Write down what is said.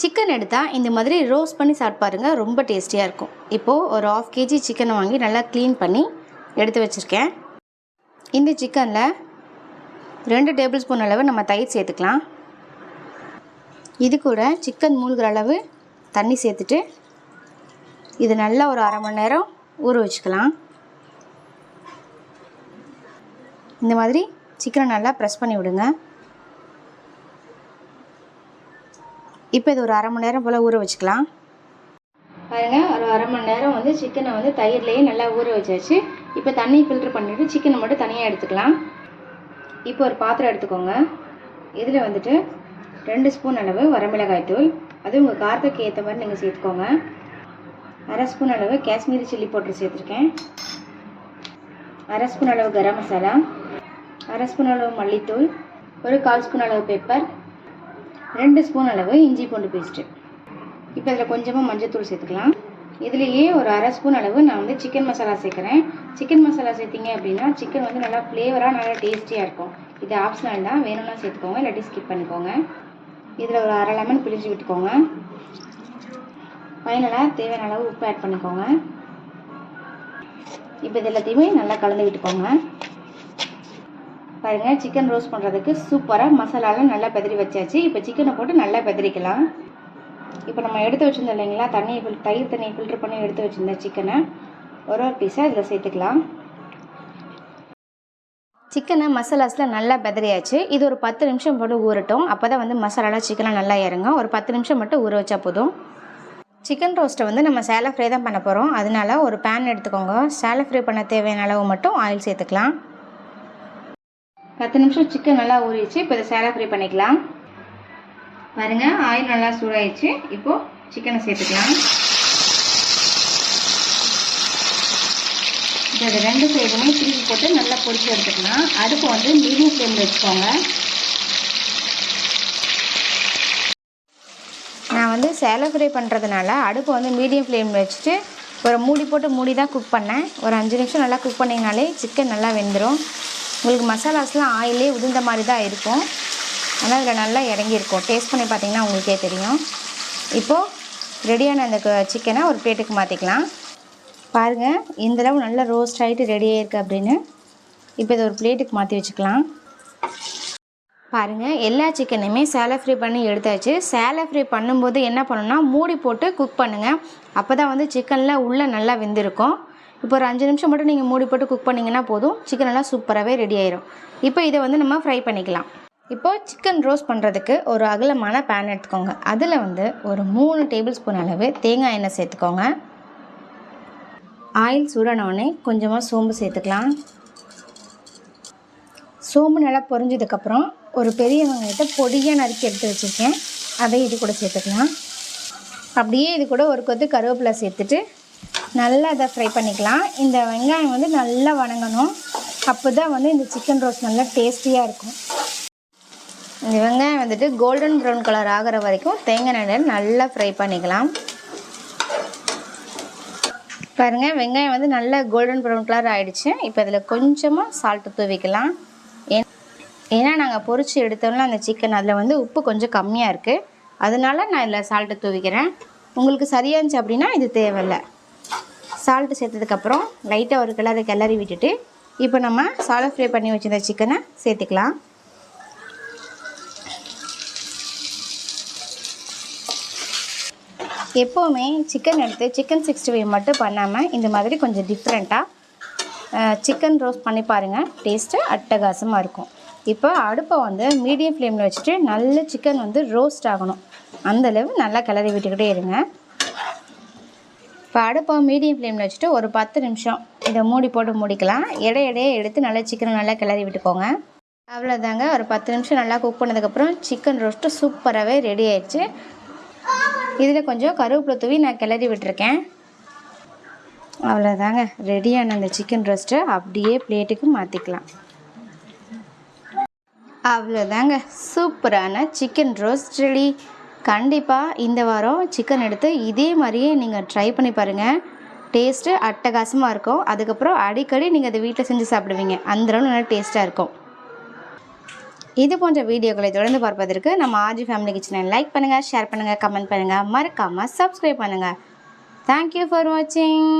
Chicken எடுத்தால் இந்த மாதிரி ரோஸ்ட் பண்ணி சாப்பிட்டு பாருங்கள் ரொம்ப டேஸ்டியாக இருக்கும். இப்போது ஒரு ஆஃப் கேஜி சிக்கனை வாங்கி நல்லா க்ளீன் பண்ணி எடுத்து வச்சுருக்கேன். இந்த சிக்கனில் ரெண்டு டேபிள் ஸ்பூன் அளவு நம்ம தயிர் சேர்த்துக்கலாம். இது கூட சிக்கன் மூழ்கிற அளவு தண்ணி சேர்த்துட்டு இது நல்லா ஒரு அரை மணி நேரம் ஊற வச்சுக்கலாம். இந்த மாதிரி சிக்கனை நல்லா ப்ரெஸ் பண்ணி விடுங்க. இப்போ இது ஒரு அரை மணி நேரம் போல் ஊற வச்சுக்கலாம். பாருங்க ஒரு அரை மணி நேரம் வந்து சிக்கனை வந்து தயிர்லேயே நல்லா ஊற வச்சாச்சு. இப்போ தண்ணி ஃபில்டர் பண்ணிவிட்டு சிக்கனை மட்டும் தனியாக எடுத்துக்கலாம். இப்போ ஒரு பாத்திரம் எடுத்துக்கோங்க. இதில் வந்துட்டு ரெண்டு ஸ்பூன் அளவு வரமிளகாய் தூள். அது உங்கள் காரத்துக்கு ஏற்ற மாதிரி நீங்கள் சேர்த்துக்கோங்க. அரை ஸ்பூன் அளவு காஷ்மீரி சில்லி பவுட்ரு சேர்த்துருக்கேன். அரை ஸ்பூன் அளவு கரம் மசாலா. அரை ஸ்பூன் அளவு மல்லித்தூள். ஒரு கால் ஸ்பூன் அளவு பெப்பர் ரெண்டு ஸ்பூன் அளவு இஞ்சி பூண்டு பேஸ்ட்டு இப்போ இதில் கொஞ்சமாக மஞ்சத்தூள் சேர்த்துக்கலாம். இதுலேயே ஒரு அரை ஸ்பூன் அளவு நான் வந்து சிக்கன் மசாலா சேர்க்குறேன். சிக்கன் மசாலா சேர்த்திங்க அப்படின்னா சிக்கன் வந்து நல்லா ஃப்ளேவராக நல்லா டேஸ்டியாக இருக்கும். இது ஆப்ஷனல் தான். வேணும்னா சேர்த்துக்கோங்க இல்லாட்டி ஸ்கிப் பண்ணிக்கோங்க. இதில் ஒரு அரை லெமன் பிழிஞ்சு விட்டுக்கோங்க. ஃபைனலாக தேவையான அளவு உப்பு ஆட் பண்ணிக்கோங்க. இப்போ இது எல்லாத்தையுமே நல்லா கலந்து விட்டுக்கோங்க. பாருங்கள் சிக்கன் ரோஸ்ட் பண்ணுறதுக்கு சூப்பராக மசாலாலாம் நல்லா பெதறி வச்சாச்சு. இப்போ சிக்கனை போட்டு நல்லா பெதறிக்கலாம். இப்போ நம்ம எடுத்து வச்சுருந்தோம் இல்லைங்களா தண்ணியை ஃபில் தயிர் தண்ணியை ஃபில்டர் பண்ணி எடுத்து வச்சுருந்தேன் சிக்கனை ஒரு ஒரு பீஸாக இதில் சேர்த்துக்கலாம். சிக்கனை மசாலாஸில் நல்லா பெதறியாச்சு. இது ஒரு பத்து நிமிஷம் போட்டு ஊறட்டும். அப்போ தான் வந்து மசாலாலாம் சிக்கனை நல்லா இறங்கும். ஒரு பத்து நிமிஷம் மட்டும் ஊற வச்சா போதும். சிக்கன் ரோஸ்ட்டை வந்து நம்ம சேலை ஃப்ரை தான் பண்ண போகிறோம் அதனால ஒரு பேன் எடுத்துக்கோங்க. சேலை ஃப்ரை பண்ண தேவையான அளவு மட்டும் ஆயில் சேர்த்துக்கலாம். பத்து நிமிஷம் சிக்கன் நல்லா ஊறிடுச்சு. இப்போ இதை சேலை ஃப்ரை பண்ணிக்கலாம். பாருங்க ஆயில் நல்லா சூடாயிடுச்சு. இப்போ சிக்கனை சேர்த்துக்கலாம். இப்போ இது ரெண்டு சைடுமே திருப்பி போட்டு நல்லா பொரிச்சு எடுத்துக்கலாம். அடுப்பு வந்து மீடியம் ஃப்ளேமில் வச்சுக்கோங்க. நான் வந்து சேலை ஃப்ரை பண்ணுறதுனால அடுப்பு வந்து மீடியம் ஃப்ளேமில் வச்சுட்டு ஒரு மூடி போட்டு மூடி தான் குக் பண்ணேன். ஒரு அஞ்சு நிமிஷம் நல்லா குக் பண்ணிங்கனாலே சிக்கன் நல்லா வெந்துடும் உங்களுக்கு மசாலாஸ்லாம் ஆயிலே உதிர்ந்த மாதிரி தான் இருக்கும். ஆனால் அதில் நல்லா இறங்கியிருக்கும். டேஸ்ட் பண்ணி பார்த்தீங்கன்னா உங்களுக்கே தெரியும். இப்போது ரெடியான அந்த சிக்கனை ஒரு பிளேட்டுக்கு மாற்றிக்கலாம் பாருங்கள் இந்தளவு நல்லா ரோஸ்ட் ஆகிட்டு ரெடியாக இருக்குது அப்படின்னு. இப்போ இதை ஒரு பிளேட்டுக்கு மாற்றி வச்சுக்கலாம். பாருங்கள் எல்லா சிக்கனையுமே சேலை ஃப்ரை பண்ணி எடுத்தாச்சு. சேலை ஃப்ரை பண்ணும்போது என்ன பண்ணணும்னா மூடி போட்டு குக் பண்ணுங்கள் அப்போ தான் வந்து சிக்கனில் உள்ளே நல்லா வெந்திருக்கும். இப்போ ஒரு அஞ்சு நிமிஷம் மட்டும் நீங்கள் மூடி போட்டு குக் பண்ணிங்கன்னா போதும். சிக்கன் எல்லாம் சூப்பராகவே ரெடி ஆயிரும். இப்போ இதை வந்து நம்ம ஃப்ரை பண்ணிக்கலாம். இப்போ சிக்கன் ரோஸ்ட் பண்ணுறதுக்கு ஒரு அகலமான பேன் எடுத்துக்கோங்க. அதில் வந்து ஒரு மூணு டேபிள் ஸ்பூன் அளவு தேங்காய் எண்ணெய் சேர்த்துக்கோங்க. ஆயில் சூடானவுடனே கொஞ்சமாக சோம்பு சேர்த்துக்கலாம். சோம்பு நல்லா பொரிஞ்சதுக்கப்புறம் ஒரு பெரிய வெங்காயத்தை பொடியாக நறுக்கி எடுத்து வச்சுருக்கேன். அதை இது கூட சேர்த்துக்கலாம். அப்படியே இது கூட ஒரு கொத்து கருவேப்பிலை சேர்த்துட்டு நல்லா இதை ஃப்ரை பண்ணிக்கலாம். இந்த வெங்காயம் வந்து நல்லா வணங்கணும். அப்போ தான் வந்து இந்த சிக்கன் ரோஸ் நல்லா டேஸ்டியாக இருக்கும். இந்த வெங்காயம் வந்துட்டு கோல்டன் ப்ரௌன் கலர் ஆகிற வரைக்கும் தேங்காய் எண்ணெயில் நல்லா ஃப்ரை பண்ணிக்கலாம். பாருங்கள் வெங்காயம் வந்து நல்லா கோல்டன் ப்ரௌன் கலர் ஆகிடுச்சு இப்போ இதில் கொஞ்சமாக சால்ட்டு தூவிக்கலாம். ஏன் ஏன்னா நாங்கள் பொறிச்சு எடுத்தோம்னா அந்த சிக்கன் அதில் வந்து உப்பு கொஞ்சம் கம்மியாக இருக்குது அதனால நான் இதில் சால்ட்டு தூவிக்கிறேன். உங்களுக்கு சரியாக இருந்துச்சு அப்படின்னா இது தேவையில்லை. சால்ட்டு சேர்த்ததுக்கப்புறம் லைட்டாக ஒரு கிளறி கிளறி விட்டுட்டு இப்போ நம்ம சாலை ஃப்ரை பண்ணி வச்சிருந்த சிக்கனை சேர்த்துக்கலாம். எப்போவுமே சிக்கன் எடுத்து சிக்கன் சிக்ஸ்டி ஃபைவ் மட்டும் பண்ணாமல் இந்த மாதிரி கொஞ்சம் டிஃப்ரெண்ட்டாக சிக்கன் ரோஸ்ட் பண்ணி பாருங்கள் டேஸ்ட்டு அட்டகாசமாக இருக்கும். இப்போ அடுப்பை வந்து மீடியம் ஃப்ளேமில் வச்சுட்டு நல்ல சிக்கன் வந்து ரோஸ்ட் ஆகணும். அந்தளவு நல்லா கிளறி விட்டுக்கிட்டே இருங்க. இப்போ அடுப்பை மீடியம் ஃப்ளேமில் வச்சுட்டு ஒரு பத்து நிமிஷம் இதை மூடி போட்டு மூடிக்கலாம். இடை இடையே எடுத்து நல்லா சிக்கனை நல்லா கிளறி விட்டுக்கோங்க. அவ்வளோதாங்க ஒரு பத்து நிமிஷம் நல்லா குக் பண்ணதுக்கப்புறம் சிக்கன் ரோஸ்ட்டு சூப்பராகவே ரெடி ஆயிடுச்சு. இதில் கொஞ்சம் கருவேப்பிலை தூவி நான் கிளறி விட்டுருக்கேன். அவ்வளோதாங்க ரெடியான அந்த சிக்கன் ரோஸ்ட்டை அப்படியே பிளேட்டுக்கு மாற்றிக்கலாம் அவ்வளோதாங்க சூப்பரான சிக்கன் ரோஸ்ட் ரெடி கண்டிப்பாக இந்த வாரம் சிக்கன் எடுத்து இதே மாதிரியே நீங்கள் ட்ரை பண்ணி பாருங்கள் டேஸ்ட்டு அட்டகாசமாக இருக்கும். அதுக்கப்புறம் அடிக்கடி நீங்கள் அதை வீட்டில் செஞ்சு சாப்பிடுவீங்க. அந்தளவு நல்லா டேஸ்ட்டாக இருக்கும். இது போன்ற வீடியோக்களை தொடர்ந்து பார்ப்பதற்கு நம்ம ஆர்ஜி ஃபேமிலி கிச்சனை லைக் பண்ணுங்கள் ஷேர் பண்ணுங்கள் கமெண்ட் பண்ணுங்கள் மறக்காமல் சப்ஸ்கிரைப் பண்ணுங்கள் தேங்க்யூ ஃபார் வாட்சிங்